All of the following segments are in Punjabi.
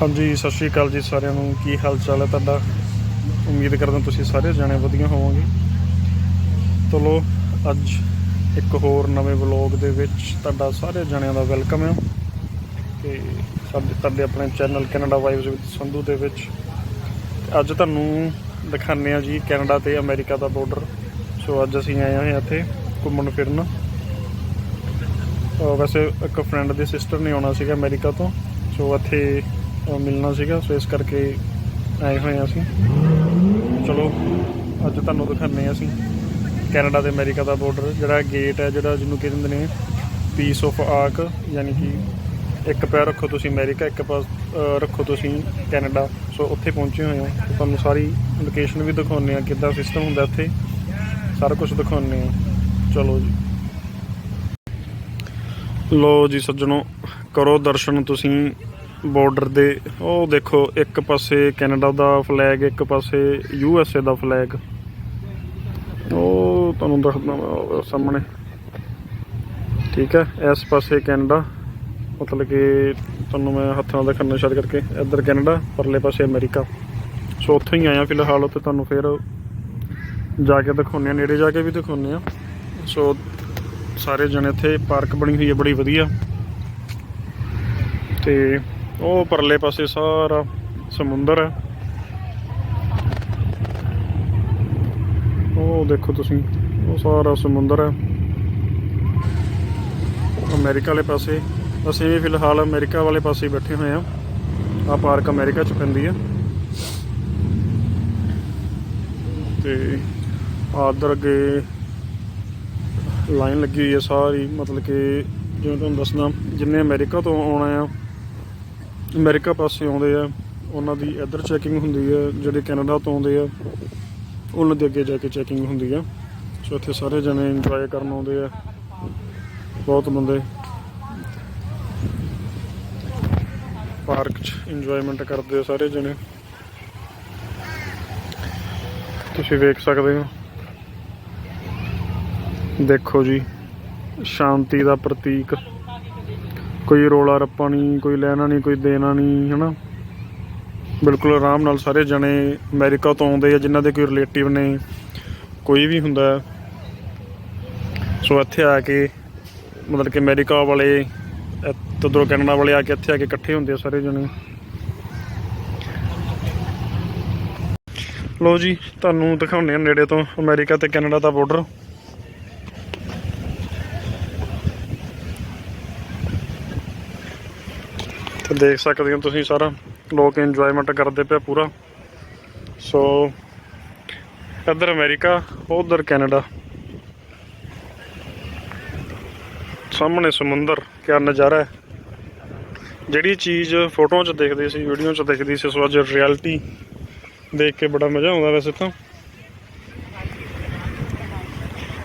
ਹਾਂਜੀ, ਸਤਿ ਸ਼੍ਰੀ ਅਕਾਲ ਜੀ ਸਾਰਿਆਂ ਨੂੰ। ਕੀ ਹਾਲ ਚਾਲ ਹੈ ਤੁਹਾਡਾ? ਉਮੀਦ ਕਰਦਾ ਤੁਸੀਂ ਸਾਰੇ ਜਣੇ ਵਧੀਆ ਹੋਵੋਗੇ। ਚਲੋ, ਅੱਜ ਇੱਕ ਹੋਰ ਨਵੇਂ ਵਲੌਗ ਦੇ ਵਿੱਚ ਤੁਹਾਡਾ ਸਾਰੇ ਜਣਿਆਂ ਦਾ ਵੈਲਕਮ ਹੈ। ਤੇ ਸਾਡੇ ਤੁਹਾਡੇ ਆਪਣੇ channel Canada vibes with Sandhu ਦੇ ਵਿੱਚ। ਅੱਜ ਤੁਹਾਨੂੰ ਦਿਖਾਉਂਦੇ ਆ ਜੀ ਕੈਨੇਡਾ ਤੇ ਅਮਰੀਕਾ ਦਾ ਬਾਰਡਰ ਸੋ ਅੱਜ ਅਸੀਂ ਆਏ ਹਾਂ ਇੱਥੇ ਘੁੰਮਣ ਫਿਰਨ। ਵੈਸੇ ਇੱਕ ਫਰੈਂਡ ਦੇ ਸਿਸਟਰ ਨੇ ਆਉਣਾ ਸੀਗਾ ਅਮਰੀਕਾ ਤੋਂ। ਸੋ ਇੱਥੇ ਮਿਲਣਾ ਸੀਗਾ, ਸੋ ਇਸ ਕਰਕੇ ਆਏ ਹੋਏ ਹਾਂ ਅਸੀਂ। ਚਲੋ, ਅੱਜ ਤੁਹਾਨੂੰ ਦਿਖਾਉਂਦੇ ਹਾਂ ਅਸੀਂ ਕੈਨੇਡਾ ਤੇ ਅਮਰੀਕਾ ਦਾ ਬਾਰਡਰ ਜਿਹੜਾ ਗੇਟ ਹੈ, ਜਿਹੜਾ ਜਿਹਨੂੰ ਕਹਿੰਦੇ ਨੇ ਪੀਸ ਆਫ ਆਰਕ ਯਾਨੀ ਕਿ ਇੱਕ ਪੈਰ ਰੱਖੋ ਤੁਸੀਂ ਅਮਰੀਕਾ, ਇੱਕ ਪਾਸ ਰੱਖੋ ਤੁਸੀਂ ਕੈਨੇਡਾ। ਸੋ ਉੱਥੇ ਪਹੁੰਚੇ ਹੋਏ ਹਾਂ। ਤੁਹਾਨੂੰ ਸਾਰੀ ਲੋਕੇਸ਼ਨ ਵੀ ਦਿਖਾਉਂਦੇ ਆ ਕਿੱਦਾਂ ਸਿਸਟਮ ਹੁੰਦਾ ਇੱਥੇ ਸਾਰਾ ਕੁਝ ਦਿਖਾਉਂਦੇ ਆ ਚਲੋ ਜੀ। ਲੋ ਜੀ, ਸੱਜਣੋ, ਕਰੋ ਦਰਸ਼ਨ ਤੁਸੀਂ। ਬਾਰਡਰ ਦੇ, ਉਹ ਦੇਖੋ, ਇੱਕ ਪਾਸੇ ਕੈਨੇਡਾ ਦਾ ਫਲੈਗ ਇੱਕ ਪਾਸੇ ਯੂ ਐਸ ਏ ਦਾ ਫਲੈਗ ਉਹ ਤੁਹਾਨੂੰ ਦੱਸਦਾ ਸਾਹਮਣੇ। ਠੀਕ ਹੈ, ਇਸ ਪਾਸੇ ਕੈਨੇਡਾ। ਮਤਲਬ ਕਿ ਤੁਹਾਨੂੰ ਮੈਂ ਹੱਥਾਂ ਨਾਲ ਦਿਖਾਉਣਾ ਸ਼ਾਇਦ ਕਰਕੇ, ਇੱਧਰ ਕੈਨੇਡਾ, ਪਰਲੇ ਪਾਸੇ ਅਮਰੀਕਾ। ਸੋ ਉੱਥੋਂ ਹੀ ਆਇਆ ਫਿਲਹਾਲ, ਉੱਥੇ ਤੁਹਾਨੂੰ ਫਿਰ ਜਾ ਕੇ ਦਿਖਾਉਂਦੇ ਆ ਨੇੜੇ ਜਾ ਕੇ ਵੀ ਦਿਖਾਉਂਦੇ ਆ ਸੋ ਸਾਰੇ ਜਣੇ ਇੱਥੇ, ਪਾਰਕ ਬਣੀ ਹੋਈ ਹੈ, ਬੜੀ ਵਧੀਆ। ਤੇ ਉਹ ਪਰਲੇ ਪਾਸੇ ਸਾਰਾ ਸਮੁੰਦਰ ਹੈ। ਉਹ ਦੇਖੋ ਤੁਸੀਂ, ਉਹ ਸਾਰਾ ਸਮੁੰਦਰ ਹੈ। ਅਮਰੀਕਾ ਵਾਲੇ ਪਾਸੇ, ਅਸੀਂ ਵੀ ਫਿਲਹਾਲ ਅਮਰੀਕਾ ਵਾਲੇ ਪਾਸੇ ਬੈਠੇ ਹੋਏ ਆ ਆ ਪਾਰਕ ਅਮਰੀਕਾ ਚ ਪੈਂਦੀ ਹੈ। ਤੇ ਆਦਰ ਅੱਗੇ ਲਾਈਨ ਲੱਗੀ ਹੋਈ ਹੈ ਸਾਰੀ, ਮਤਲਬ ਕਿ ਜਿਵੇਂ ਤੁਹਾਨੂੰ ਦੱਸਣਾ ਜਿੰਨੇ ਅਮਰੀਕਾ ਤੋਂ ਆਉਣਾ ਆ ਅਮਰੀਕਾ ਪਾਸੇ ਆਉਂਦੇ ਆ, ਉਹਨਾਂ ਦੀ ਇੱਧਰ ਚੈਕਿੰਗ ਹੁੰਦੀ ਹੈ ਜਿਹੜੇ ਕੈਨੇਡਾ ਤੋਂ ਆਉਂਦੇ ਆ, ਉਹਨਾਂ ਦੇ ਅੱਗੇ ਜਾ ਕੇ ਚੈਕਿੰਗ ਹੁੰਦੀ ਆ। ਸੋ ਇੱਥੇ ਸਾਰੇ ਜਣੇ ਇੰਜੋਏ ਕਰਨ ਆਉਂਦੇ ਆ। ਬਹੁਤ ਬੰਦੇ ਪਾਰਕ 'ਚ ਇੰਜੋਇਮੈਂਟ ਕਰਦੇ ਆ ਸਾਰੇ ਜਣੇ। ਤੁਸੀਂ ਵੇਖ ਸਕਦੇ ਹੋ। ਦੇਖੋ ਜੀ, ਸ਼ਾਂਤੀ ਦਾ ਪ੍ਰਤੀਕ। ਕੋਈ ਰੋਲਾ ਰੱਪਾ ਨਹੀਂ, ਕੋਈ ਲੈਣਾ ਨਹੀਂ, ਕੋਈ ਦੇਣਾ ਨਹੀਂ, ਹਨਾ? ਬਿਲਕੁਲ ਆਰਾਮ ਨਾਲ ਸਾਰੇ ਜਣੇ ਅਮਰੀਕਾ ਤੋਂ ਆਉਂਦੇ ਆ, ਜਿਨ੍ਹਾਂ ਦੇ ਕੋਈ ਰਿਲੇਟਿਵ ਨੇ, ਕੋਈ ਵੀ ਹੁੰਦਾ ਸੋ ਇੱਥੇ ਆ ਕੇ, ਮਤਲਬ ਕਿ ਅਮਰੀਕਾ ਵਾਲੇ ਤਦੋਂ ਕੈਨੇਡਾ ਵਾਲੇ ਆ ਕੇ ਇੱਥੇ ਆ ਕੇ ਇਕੱਠੇ ਹੁੰਦੇ ਆ ਸਾਰੇ ਜਣੇ। ਲੋ ਜੀ, ਤੁਹਾਨੂੰ ਦਿਖਾਉਂਦੇ ਆ ਨੇੜੇ ਤੋਂ ਅਮਰੀਕਾ ਤੇ ਕੈਨੇਡਾ ਦਾ ਬਾਰਡਰ ਤੇ ਦੇਖ ਸਕਦੇ ਹੋ ਤੁਸੀਂ ਸਾਰਾ। ਲੋਕ ਇੰਜੋਇਮੈਂਟ ਕਰਦੇ ਪਿਆ ਪੂਰਾ। ਸੋ ਇੱਧਰ ਅਮਰੀਕਾ, ਉਧਰ ਕੈਨੇਡਾ। ਸਾਹਮਣੇ ਸਮੁੰਦਰ, ਕਿਆ ਨਜ਼ਾਰਾ ਹੈ। ਜਿਹੜੀ ਚੀਜ਼ ਫੋਟੋਆਂ 'ਚ ਦੇਖਦੇ ਸੀ ਵੀਡੀਓ 'ਚ ਦੇਖਦੀ ਸੀ ਸੋ ਅੱਜ ਰਿਐਲਿਟੀ ਦੇਖ ਕੇ ਬੜਾ ਮਜ਼ਾ ਆਉਂਦਾ ਵੈਸੇ ਤਾਂ।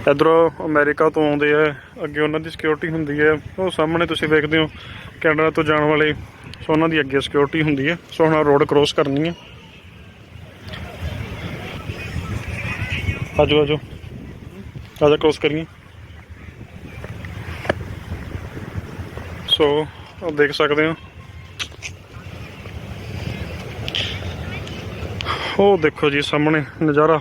ਇੱਧਰੋਂ ਅਮਰੀਕਾ ਤੋਂ ਆਉਂਦੇ ਆ। ਅੱਗੇ ਉਹਨਾਂ ਦੀ ਸਿਕਿਉਰਿਟੀ ਹੁੰਦੀ ਹੈ ਉਹ ਸਾਹਮਣੇ ਤੁਸੀਂ ਵੇਖਦੇ ਹੋ, ਕੈਨੇਡਾ ਤੋਂ ਜਾਣ ਵਾਲੇ। ਸੋ ਉਹਨਾਂ ਦੀ ਅੱਗੇ ਸਿਕਿਉਰਿਟੀ ਹੁੰਦੀ ਹੈ ਸੋ ਹੁਣ ਰੋਡ ਕ੍ਰੋਸ ਕਰਨੀ ਹੈ ਆਜੋ ਆਜੋ। ਆਜਾ ਕ੍ਰੋਸ ਕਰੀਏ। ਸੋ ਉਹ ਦੇਖ ਸਕਦੇ ਹੋ। ਉਹ ਦੇਖੋ ਜੀ ਸਾਹਮਣੇ ਨਜ਼ਾਰਾ।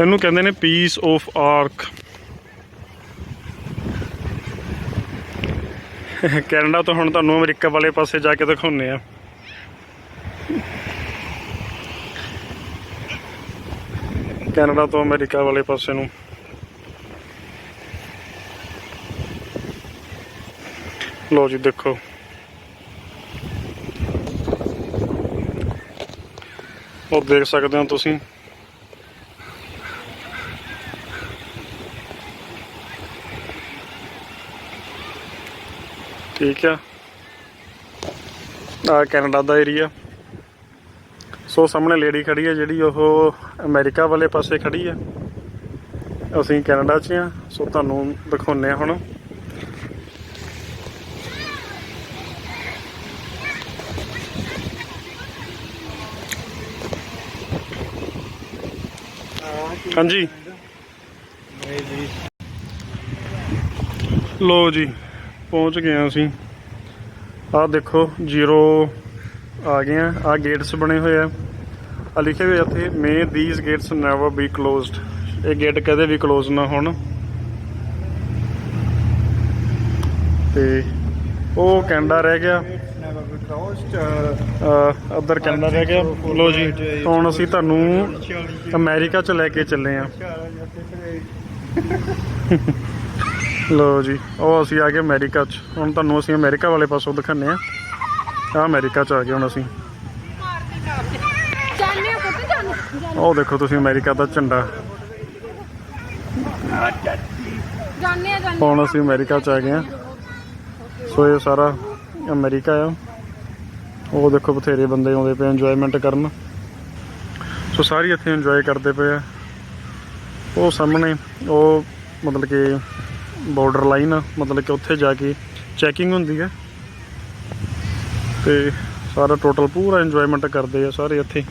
ਇਹਨੂੰ ਕਹਿੰਦੇ ਨੇ ਪੀਸ ਆਫ ਆਰਕ ਕੈਨੇਡਾ ਤੋਂ ਹੁਣ ਤੁਹਾਨੂੰ ਅਮਰੀਕਾ ਵਾਲੇ ਪਾਸੇ ਜਾ ਕੇ ਦਿਖਾਉਂਦੇ ਆ। ਕੈਨੇਡਾ ਤੋਂ ਅਮਰੀਕਾ ਵਾਲੇ ਪਾਸੇ ਨੂੰ। ਲੋ ਜੀ, ਦੇਖੋ। ਉਹ ਦੇਖ ਸਕਦੇ ਹੋ ਤੁਸੀਂ। ਠੀਕ ਆ। ਆ ਕੈਨੇਡਾ ਦਾ ਏਰੀਆ ਸੋ ਸਾਹਮਣੇ ਲੇਡੀ ਖੜੀ ਹੈ ਜਿਹੜੀ ਉਹ ਅਮਰੀਕਾ ਵਾਲੇ ਪਾਸੇ ਖੜੀ ਹੈ ਅਸੀਂ ਕੈਨੇਡਾ 'ਚ ਆ। ਸੋ ਤੁਹਾਨੂੰ ਦਿਖਾਉਂਦੇ ਆ ਹੁਣ। ਹਾਂਜੀ। ਲੋ ਜੀ। ਪਹੁੰਚ ਗਏ ਹਾਂ ਅਸੀਂ। ਆਹ ਦੇਖੋ ਜ਼ੀਰੋ ਆ ਗਏ ਆ ਆਹ ਗੇਟਸ ਬਣੇ ਹੋਏ ਆ। ਆ ਲਿਖੇ ਹੋਏ ਆ ਇੱਥੇ may these gates never be closed ਇਹ ਗੇਟ ਕਦੇ ਵੀ ਕਲੋਜ਼ ਨਾ ਹੋਣ। ਤੇ ਉਹ ਕੈਨੇਡਾ ਰਹਿ ਗਿਆ। ਉੱਧਰ ਕੈਨੇਡਾ ਰਹਿ ਗਿਆ। ਲੋ ਜੀ ਹੁਣ ਅਸੀਂ ਤੁਹਾਨੂੰ ਅਮਰੀਕਾ ਚ ਲੈ ਕੇ ਚੱਲੇ ਆ ਲੋ ਜੀ ਉਹ ਅਸੀਂ ਆ ਗਏ ਅਮਰੀਕਾ ਚ। ਹੁਣ ਤੁਹਾਨੂੰ ਅਸੀਂ ਅਮਰੀਕਾ ਵਾਲੇ ਪਾਸੋਂ ਦਿਖਾਉਂਦੇ ਆ ਆ ਅਮਰੀਕਾ ਚ ਆ ਗਏ ਹੁਣ ਅਸੀਂ। ਉਹ ਦੇਖੋ ਤੁਸੀਂ ਅਮਰੀਕਾ ਦਾ ਝੰਡਾ। ਹੁਣ ਅਸੀਂ ਅਮਰੀਕਾ ਚ ਆ ਗਏ ਆ ਸੋ ਇਹ ਸਾਰਾ ਅਮਰੀਕਾ ਆ। ਉਹ ਦੇਖੋ ਬਥੇਰੇ ਬੰਦੇ ਆਉਂਦੇ ਪਏ ਇੰਜੋਇਮੈਂਟ ਕਰਨ। ਸੋ ਸਾਰੇ ਇੱਥੇ ਇੰਜੋਏ ਕਰਦੇ ਪਏ ਆ। ਉਹ ਸਾਹਮਣੇ ਉਹ ਮਤਲਬ ਕਿ ਬਾਰਡਰ ਲਾਈਨ ਮਤਲਬ ਕਿ ਉੱਥੇ ਜਾ ਕੇ ਚੈਕਿੰਗ ਹੁੰਦੀ ਹੈ। ਤੇ ਸਾਰਾ ਟੋਟਲ ਪੂਰਾ ਇੰਜੋਇਮੈਂਟ ਕਰਦੇ ਆ ਸਾਰੇ ਇੱਥੇ।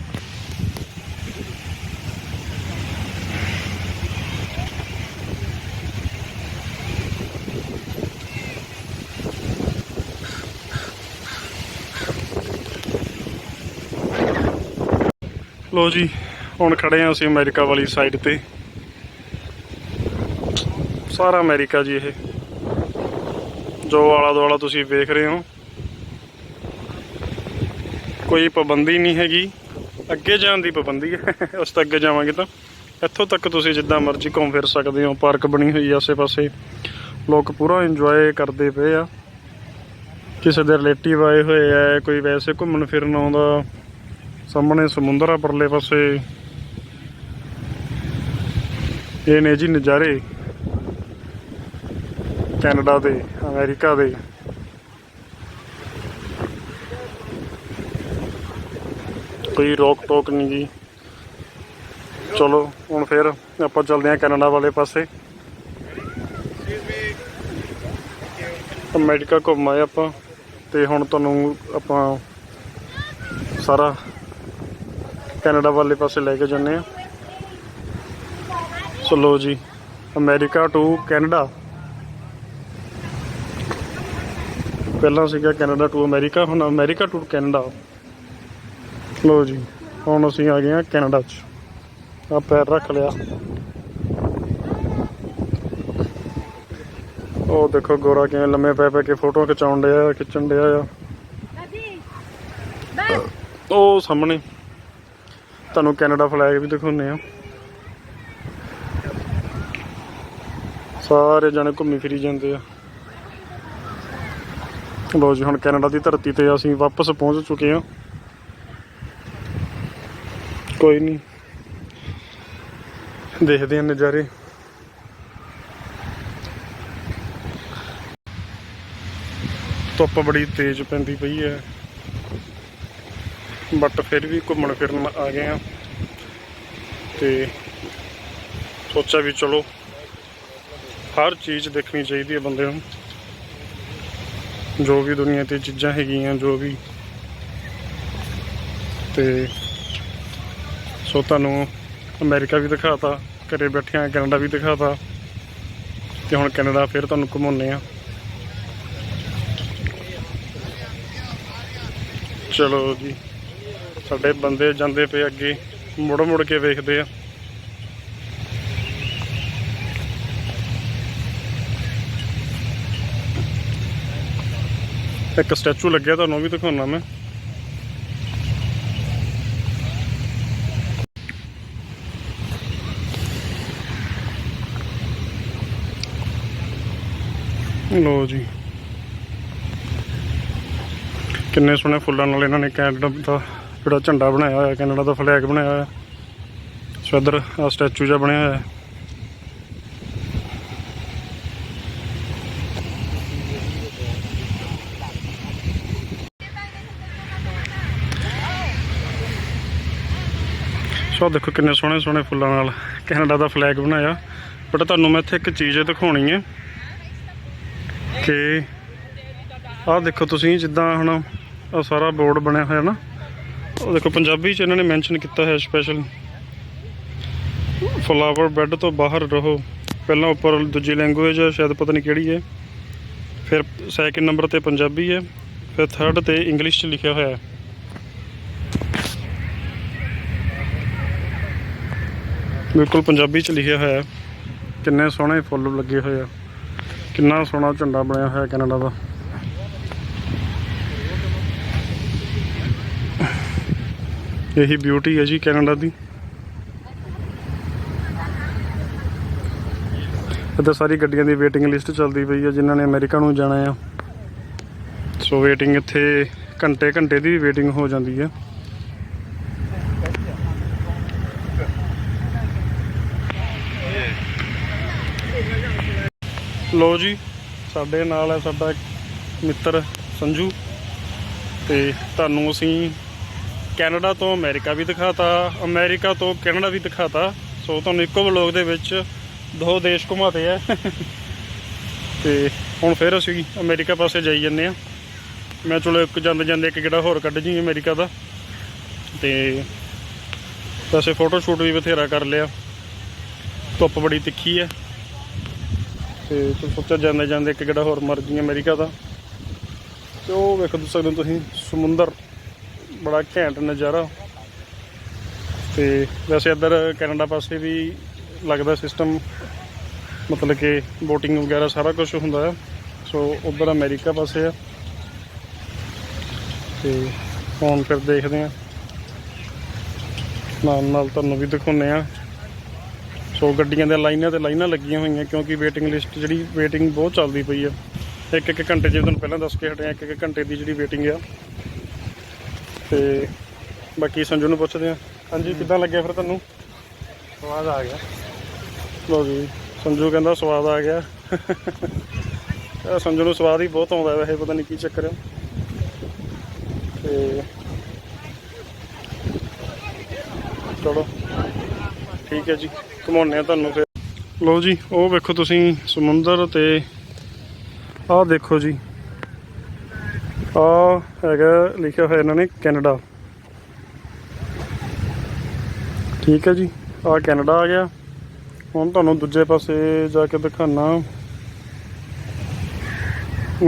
ਲੋ ਜੀ, ਹੁਣ ਖੜੇ ਹਾਂ ਅਸੀਂ ਅਮਰੀਕਾ ਵਾਲੀ ਸਾਈਡ ਤੇ। ਸਾਰਾ ਅਮਰੀਕਾ ਜੀ ਇਹ। ਜੋ ਆਲਾ ਦੁਆਲਾ ਤੁਸੀਂ ਵੇਖ ਰਹੇ ਹੋ। ਕੋਈ ਪਾਬੰਦੀ ਨਹੀਂ ਹੈਗੀ। ਅੱਗੇ ਜਾਣ ਦੀ ਪਾਬੰਦੀ ਹੈ। ਉਸ ਤੋਂ ਅੱਗੇ ਜਾਵਾਂਗੇ ਤਾਂ। ਇੱਥੋਂ ਤੱਕ ਤੁਸੀਂ ਜਿੱਦਾਂ ਮਰਜ਼ੀ ਘੁੰਮ ਫਿਰ ਸਕਦੇ ਹੋ। ਪਾਰਕ ਬਣੀ ਹੋਈ ਹੈ ਆਸੇ-ਪਾਸੇ। ਲੋਕ ਪੂਰਾ ਇੰਜੋਏ ਕਰਦੇ ਪਏ ਆ। ਕਿਸੇ ਦੇ ਰਿਲੇਟਿਵ ਆਏ ਹੋਏ ਆ। ਕੋਈ ਵੈਸੇ ਘੁੰਮਣ ਫਿਰਨ ਆਉਂਦਾ। ਸਾਹਮਣੇ ਸਮੁੰਦਰ ਆ ਪਰਲੇ ਪਾਸੇ। ਇਹ ਨੇ ਜੀ ਨਜ਼ਾਰੇ। ਕੈਨੇਡਾ ਦੇ, ਅਮਰੀਕਾ ਦੇ। ਕੋਈ ਰੋਕ ਟੋਕ ਨਹੀਂ ਜੀ। ਚਲੋ, ਹੁਣ ਫਿਰ ਆਪਾਂ ਚੱਲਦੇ ਹਾਂ ਕੈਨੇਡਾ ਵਾਲੇ ਪਾਸੇ। ਅਮਰੀਕਾ ਘੁੰਮ ਆਏ ਆਪਾਂ, ਤੇ ਹੁਣ ਤੁਹਾਨੂੰ ਆਪਾਂ ਸਾਰਾ ਕੈਨੇਡਾ ਵਾਲੇ ਪਾਸੇ ਲੈ ਕੇ ਜਾਂਦੇ ਆ ਸੋ ਲੋ ਜੀ, ਅਮਰੀਕਾ ਟੂ ਕੈਨੇਡਾ। ਪਹਿਲਾਂ ਸੀਗਾ ਕੈਨੇਡਾ ਟੂ ਅਮਰੀਕਾ, ਹੁਣ ਅਮਰੀਕਾ ਟੂ ਕੈਨੇਡਾ। ਲੋ ਜੀ, ਹੁਣ ਅਸੀਂ ਆ ਗਏ ਆ ਕੈਨੇਡਾ ਚ। ਆ ਪੈਰ ਰੱਖ ਲਿਆ। ਉਹ ਦੇਖੋ ਗੋਰਾ ਕਿਵੇਂ ਲੰਮੇ ਪੈ ਪੈ ਕੇ ਫੋਟੋ ਖਿਚਾਉਣ ਡਿਆ, ਖਿੱਚਣ ਡਿਆ ਆ। ਉਹ ਸਾਹਮਣੇ। ਤੁਹਾਨੂੰ ਕੈਨੇਡਾ ਫਲੈਗ ਵੀ ਦਿਖਾਉਂਦੇ ਆ ਸਾਰੇ ਜਣੇ ਘੁੰਮੀ ਫਿਰੀ ਜਾਂਦੇ ਆ। ਲੋ ਜੀ, ਹੁਣ ਕੈਨੇਡਾ ਦੀ ਧਰਤੀ ਤੇ ਅਸੀਂ ਵਾਪਸ ਪਹੁੰਚ ਚੁੱਕੇ ਹਾਂ। ਕੋਈ ਨਹੀਂ। ਦੇਖਦੇ ਹਾਂ ਨਜ਼ਾਰੇ। ਧੁੱਪ ਬੜੀ ਤੇਜ਼ ਪੈਂਦੀ ਪਈ ਹੈ। ਬਟ ਫਿਰ ਵੀ ਘੁੰਮਣ ਫਿਰਨ ਆ ਗਏ ਆ ਤੇ ਸੋਚਿਆ ਵੀ ਚਲੋ, ਹਰ ਚੀਜ਼ ਦੇਖਣੀ ਚਾਹੀਦੀ ਹੈ ਬੰਦੇ ਨੂੰ। ਜੋ ਵੀ ਦੁਨੀਆ ਤੇ ਚੀਜ਼ਾਂ ਹੈਗੀਆਂ, ਜੋ ਵੀ। ਤੇ ਸੋ ਤੁਹਾਨੂੰ ਅਮਰੀਕਾ ਵੀ ਦਿਖਾਤਾ, ਘਰੇ ਬੈਠਿਆਂ ਕੈਨੇਡਾ ਵੀ ਦਿਖਾਤਾ। ਤੇ ਹੁਣ ਕੈਨੇਡਾ ਫਿਰ ਤੁਹਾਨੂੰ ਘੁਮਾਉਂਦੇ ਆ। ਚਲੋ ਜੀ, ਸਾਡੇ ਬੰਦੇ ਜਾਂਦੇ ਪਏ ਅੱਗੇ, ਮੁੜ ਮੁੜ ਕੇ ਵੇਖਦੇ ਆ। ਇੱਕ ਸਟੈਚੂ ਲੱਗਿਆ, ਤੁਹਾਨੂੰ ਵੀ ਦਿਖਾਉਣਾ ਮੈਂ। ਲੋ ਜੀ। ਕਿੰਨੇ ਸੋਹਣੇ ਫੁੱਲਾਂ ਨਾਲ ਇਹਨਾਂ ਨੇ ਕੈਨੇਡਾ ਦਾ ਜਿਹੜਾ ਝੰਡਾ ਬਣਾਇਆ ਹੋਇਆ, ਕੈਨੇਡਾ ਦਾ ਫਲੈਗ ਬਣਾਇਆ ਹੋਇਆ। ਸੋ ਇੱਧਰ ਆ ਸਟੈਚੂ ਜਿਹਾ ਬਣਿਆ ਹੋਇਆ। ਸੋ ਦੇਖੋ ਕਿੰਨੇ ਸੋਹਣੇ ਸੋਹਣੇ ਫੁੱਲਾਂ ਨਾਲ ਕੈਨੇਡਾ ਦਾ ਫਲੈਗ ਬਣਾਇਆ। ਬਟ ਤੁਹਾਨੂੰ ਮੈਂ ਇੱਥੇ ਇੱਕ ਚੀਜ਼ ਦਿਖਾਉਣੀ ਹੈ ਕਿ ਆਹ ਦੇਖੋ ਤੁਸੀਂ ਜਿੱਦਾਂ ਹੁਣ ਆਹ ਸਾਰਾ ਬੋਰਡ ਬਣਿਆ ਹੋਇਆ ਨਾ, ਉਹ ਦੇਖੋ ਪੰਜਾਬੀ ਚ ਇਹਨਾਂ ਨੇ ਮੈਂਸ਼ਨ ਕੀਤਾ ਹੈ ਸਪੈਸ਼ਲ ਫਲਾਵਰ ਬੈੱਡ ਤੋਂ ਬਾਹਰ ਰਹੋ। ਪਹਿਲਾਂ ਉੱਪਰ ਦੂਜੀ ਲੈਂਗੁਏਜ ਹੈ ਸ਼ਾਇਦ ਪਤਾ ਨਹੀਂ ਕਿਹੜੀ ਹੈ। ਫਿਰ ਸੈਕਿੰਡ ਨੰਬਰ ਤੇ ਪੰਜਾਬੀ ਹੈ। ਫਿਰ ਥਰਡ ਤੇ ਇੰਗਲਿਸ਼ ਚ ਲਿਖਿਆ ਹੋਇਆ ਹੈ। ਬਿਲਕੁਲ ਪੰਜਾਬੀ ਚ ਲਿਖਿਆ ਹੋਇਆ ਹੈ। ਕਿੰਨੇ ਸੋਹਣੇ ਫੁੱਲ ਲੱਗੇ ਹੋਏ ਆ। ਕਿੰਨਾ ਸੋਹਣਾ ਝੰਡਾ ਬਣਿਆ ਹੋਇਆ ਕੈਨੇਡਾ ਦਾ। ਇਹੀ ਬਿਊਟੀ ਹੈ ਜੀ ਕੈਨੇਡਾ ਦੀ। ਇੱਥੇ ਸਾਰੀ ਗੱਡੀਆਂ ਦੀ ਵੇਟਿੰਗ ਲਿਸਟ ਚੱਲਦੀ ਪਈ ਹੈ ਜਿਨ੍ਹਾਂ ਨੇ ਅਮਰੀਕਾ ਨੂੰ ਜਾਣਾ ਆ। ਸੋ ਵੇਟਿੰਗ ਇੱਥੇ ਘੰਟੇ ਘੰਟੇ ਦੀ ਵੇਟਿੰਗ ਹੋ ਜਾਂਦੀ ਹੈ ਲੋ ਜੀ, ਸਾਡੇ ਨਾਲ ਹੈ ਸਾਡਾ ਮਿੱਤਰ ਸੰਜੂ ਤੇ ਤੁਹਾਨੂੰ ਅਸੀਂ ਕੈਨੇਡਾ ਤੋਂ ਅਮਰੀਕਾ ਵੀ ਦਿਖਾਤਾ, ਅਮਰੀਕਾ ਤੋਂ ਕੈਨੇਡਾ ਵੀ ਦਿਖਾਤਾ। ਸੋ ਤੁਹਾਨੂੰ ਇੱਕੋ ਵਲੋਗ ਦੇ ਵਿੱਚ ਦੋ ਦੇਸ਼ ਘੁਮਾਤੇ ਆ। ਤੇ ਹੁਣ ਫਿਰ ਅਸੀਂ ਅਮਰੀਕਾ ਪਾਸੇ ਜਾਈ ਜੰਨੇ ਆ। ਮੈਂ ਚਲੋ ਇੱਕ ਜਾਂਦੇ ਜਾਂਦੇ ਇੱਕ ਜਿਹੜਾ ਹੋਰ ਕੱਢ ਜੀ ਅਮਰੀਕਾ ਦਾ। ਤੇ ਵੈਸੇ ਫੋਟੋ ਸ਼ੂਟ ਵੀ ਬਥੇਰਾ ਕਰ ਲਿਆ। ਧੁੱਪ ਬੜੀ ਤਿੱਖੀ ਹੈ। ਤੇ ਸੋਚਿਆ ਜਾਂਦੇ ਜਾਂਦੇ ਇੱਕ ਜਿਹੜਾ ਹੋਰ ਮਰ ਜੀ ਅਮਰੀਕਾ ਦਾ ਤੇ ਉਹ ਵੇਖ ਸਕਦੇ ਹੋ ਤੁਸੀਂ ਸਮੁੰਦਰ ਬੜਾ ਘੈਂਟ ਨਜ਼ਾਰਾ। ਤੇ ਵੈਸੇ ਇੱਧਰ ਕੈਨੇਡਾ ਪਾਸੇ ਵੀ ਲੱਗਦਾ ਸਿਸਟਮ ਮਤਲਬ ਕਿ ਬੋਟਿੰਗ ਵਗੈਰਾ ਸਾਰਾ ਕੁਝ ਹੁੰਦਾ ਹੈ ਸੋ ਉਧਰ ਅਮਰੀਕਾ ਪਾਸੇ ਆ। ਤੇ ਹੁਣ ਫਿਰ ਦੇਖਦੇ ਆ। ਨਾਲ ਨਾਲ ਤੁਹਾਨੂੰ ਵੀ ਦਿਖਾਉਂਦੇ ਆ। ਸੋ ਗੱਡੀਆਂ ਦੇ ਲਾਈਨਾਂ ਤੇ ਲਾਈਨਾਂ ਲੱਗੀਆਂ ਹੋਈਆਂ ਕਿਉਂਕਿ ਵੇਟਿੰਗ ਲਿਸਟ ਜਿਹੜੀ ਵੇਟਿੰਗ ਬਹੁਤ ਚੱਲਦੀ ਪਈ ਆ। ਇੱਕ ਇੱਕ ਘੰਟੇ ਜਿਵੇਂ ਤੁਹਾਨੂੰ ਪਹਿਲਾਂ ਦੱਸ ਕੇ ਹਟਿਆ ਇੱਕ ਇੱਕ ਘੰਟੇ ਦੀ ਜਿਹੜੀ ਵੇਟਿੰਗ ਆ। ਤੇ ਬਾਕੀ ਸੰਜੂ ਨੂੰ ਪੁੱਛਦੇ ਆ। ਹਾਂਜੀ ਕਿੱਦਾਂ ਲੱਗਿਆ ਫਿਰ ਤੁਹਾਨੂੰ? ਸਵਾਦ ਆ ਗਿਆ। ਲੋ ਜੀ ਸੰਜੂ ਕਹਿੰਦਾ ਸਵਾਦ ਆ ਗਿਆ। ਇਹ ਸੰਜੂ ਨੂੰ ਸਵਾਦ ਹੀ ਬਹੁਤ ਆਉਂਦਾ ਵੈਸੇ ਪਤਾ ਨਹੀਂ ਕੀ ਚੱਕਰ ਹੈ ਤੇ ਚਲੋ ਠੀਕ ਹੈ ਜੀ। ਘੁਮਾਉਂਦੇ ਆ ਤੁਹਾਨੂੰ ਫਿਰ। ਲੋ ਜੀ, ਉਹ ਵੇਖੋ ਤੁਸੀਂ ਸਮੁੰਦਰ ਤੇ ਆਹ ਦੇਖੋ ਜੀ। ਆਹ ਹੈਗਾ, ਲਿਖਿਆ ਹੋਇਆ ਇਹਨਾਂ ਨੇ ਕੈਨੇਡਾ। ਠੀਕ ਹੈ ਜੀ, ਆਹ ਕੈਨੇਡਾ ਆ ਗਿਆ। ਹੁਣ ਤੁਹਾਨੂੰ ਦੂਜੇ ਪਾਸੇ ਜਾ ਕੇ ਦਿਖਾਣਾ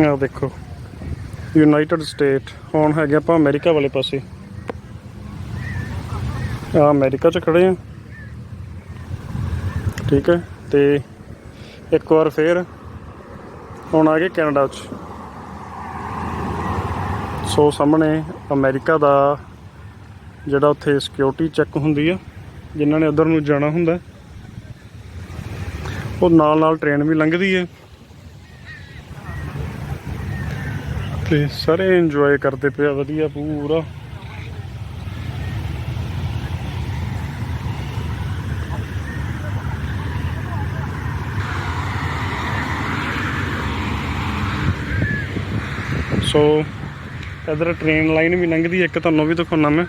ਆਹ ਦੇਖੋ ਯੂਨਾਈਟਿਡ ਸਟੇਟ ਹੁਣ ਹੈਗੇ ਆਪਾਂ ਅਮਰੀਕਾ ਵਾਲੇ ਪਾਸੇ। ਆ ਅਮਰੀਕਾ 'ਚ ਖੜੇ ਆ ਠੀਕ ਹੈ? ਤੇ ਇੱਕ ਵਾਰ ਫੇਰ ਹੁਣ ਆ ਗਏ ਕੈਨੇਡਾ 'ਚ ਸੋ ਸਾਹਮਣੇ ਅਮਰੀਕਾ ਦਾ ਜਿਹੜਾ ਉੱਥੇ ਸਿਕਿਉਰਿਟੀ ਚੈੱਕ ਹੁੰਦੀ ਆ, ਜਿਨ੍ਹਾਂ ਨੇ ਉਧਰ ਨੂੰ ਜਾਣਾ ਹੁੰਦਾ। ਉਹ ਨਾਲ ਨਾਲ ਟ੍ਰੇਨ ਵੀ ਲੰਘਦੀ ਹੈ ਤੇ ਸਾਰੇ ਇੰਜੋਏ ਕਰਦੇ ਪਿਆ ਵਧੀਆ ਪੂਰਾ। ਸੋ ਇਧਰ ਟ੍ਰੇਨ ਲਾਈਨ ਵੀ ਲੰਘਦੀ ਹੈ, ਇੱਕ ਤੁਹਾਨੂੰ ਵੀ ਦਿਖਾਉਣਾ ਮੈਂ।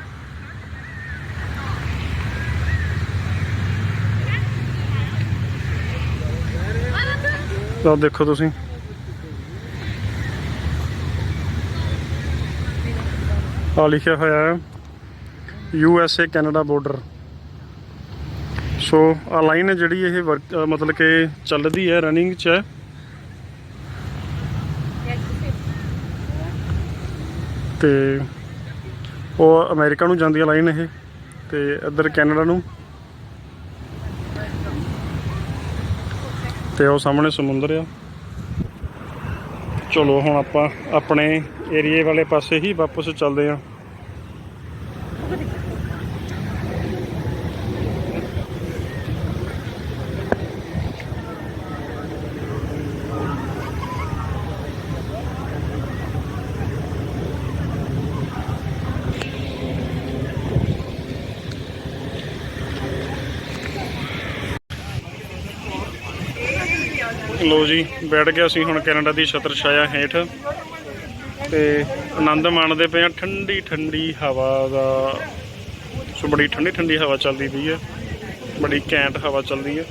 ਲਓ, ਦੇਖੋ ਤੁਸੀਂ। ਆ ਲਿਖਿਆ ਹੋਇਆ ਹੈ U S A Canada border so ਆ ਲਾਈਨ ਹੈ ਜਿਹੜੀ ਇਹ ਵਰਕ- ਮਤਲਬ ਕਿ ਚੱਲਦੀ ਹੈ ਰਨਿੰਗ 'ਚ ਹੈ। ਤੇ ਉਹ ਅਮਰੀਕਾ ਨੂੰ ਜਾਂਦੀ ਹੈ ਲਾਈਨ ਇਹ, ਤੇ ਇੱਧਰ ਕੈਨੇਡਾ ਨੂੰ। ਤੇ ਉਹ ਸਾਹਮਣੇ ਸਮੁੰਦਰ ਆ। ਚਲੋ ਹੁਣ ਆਪਾਂ ਆਪਣੇ ਏਰੀਏ ਵਾਲੇ ਪਾਸੇ ਹੀ ਵਾਪਸ ਚੱਲਦੇ ਆ ਲੋ ਜੀ, ਬੈਠ ਗਿਆ ਅਸੀਂ ਹੁਣ ਕੈਨੇਡਾ ਦੀ ਛਤਰ ਛਾਇਆ ਹੇਠ। ਤੇ ਆਨੰਦ ਮਾਣਦੇ ਪਏ ਆ ਠੰਡੀ ਠੰਡੀ ਹਵਾ ਦਾ। ਸੋ ਬੜੀ ਠੰਡੀ ਠੰਡੀ ਹਵਾ ਚੱਲਦੀ ਪਈ ਹੈ, ਬੜੀ ਕੈਂਟ ਹਵਾ ਚੱਲਦੀ ਹੈ।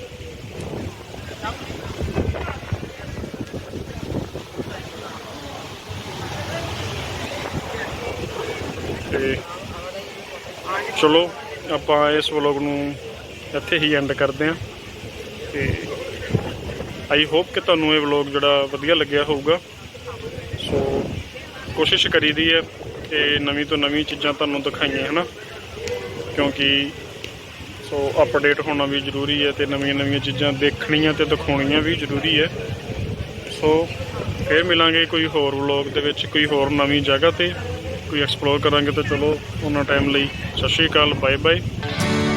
ਤੇ ਚਲੋ, ਆਪਾਂ ਇਸ ਵਲੋਗ ਨੂੰ ਇੱਥੇ ਹੀ ਐਂਡ ਕਰਦੇ ਹਾਂ। ਤੇ ਆਈ ਹੋਪ ਕਿ ਤੁਹਾਨੂੰ ਇਹ ਵਲੌਗ ਜਿਹੜਾ ਵਧੀਆ ਲੱਗਿਆ ਹੋਊਗਾ। ਸੋ ਕੋਸ਼ਿਸ਼ ਕਰੀਦੀ ਹੈ ਕਿ ਨਵੀਂ ਤੋਂ ਨਵੀਂ ਚੀਜ਼ਾਂ ਤੁਹਾਨੂੰ ਦਿਖਾਈਆਂ ਹਨਾ? ਕਿਉਂਕਿ ਸੋ ਅਪਡੇਟ ਹੋਣਾ ਵੀ ਜ਼ਰੂਰੀ ਹੈ ਤੇ ਨਵੀਆਂ ਨਵੀਆਂ ਚੀਜ਼ਾਂ ਦੇਖਣੀਆਂ ਤੇ ਦਿਖਾਉਣੀਆਂ ਵੀ ਜ਼ਰੂਰੀ ਹੈ। ਸੋ ਫਿਰ ਮਿਲਾਂਗੇ ਕੋਈ ਹੋਰ ਵਲੌਗ ਦੇ ਵਿੱਚ, ਕੋਈ ਹੋਰ ਨਵੀਂ ਜਗ੍ਹਾ ਤੇ। ਕੋਈ ਐਕਸਪਲੋਰ ਕਰਾਂਗੇ ਤਾਂ ਚਲੋ, ਉਹਨਾਂ ਟਾਈਮ ਲਈ Sat Sri Akal bye bye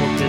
okay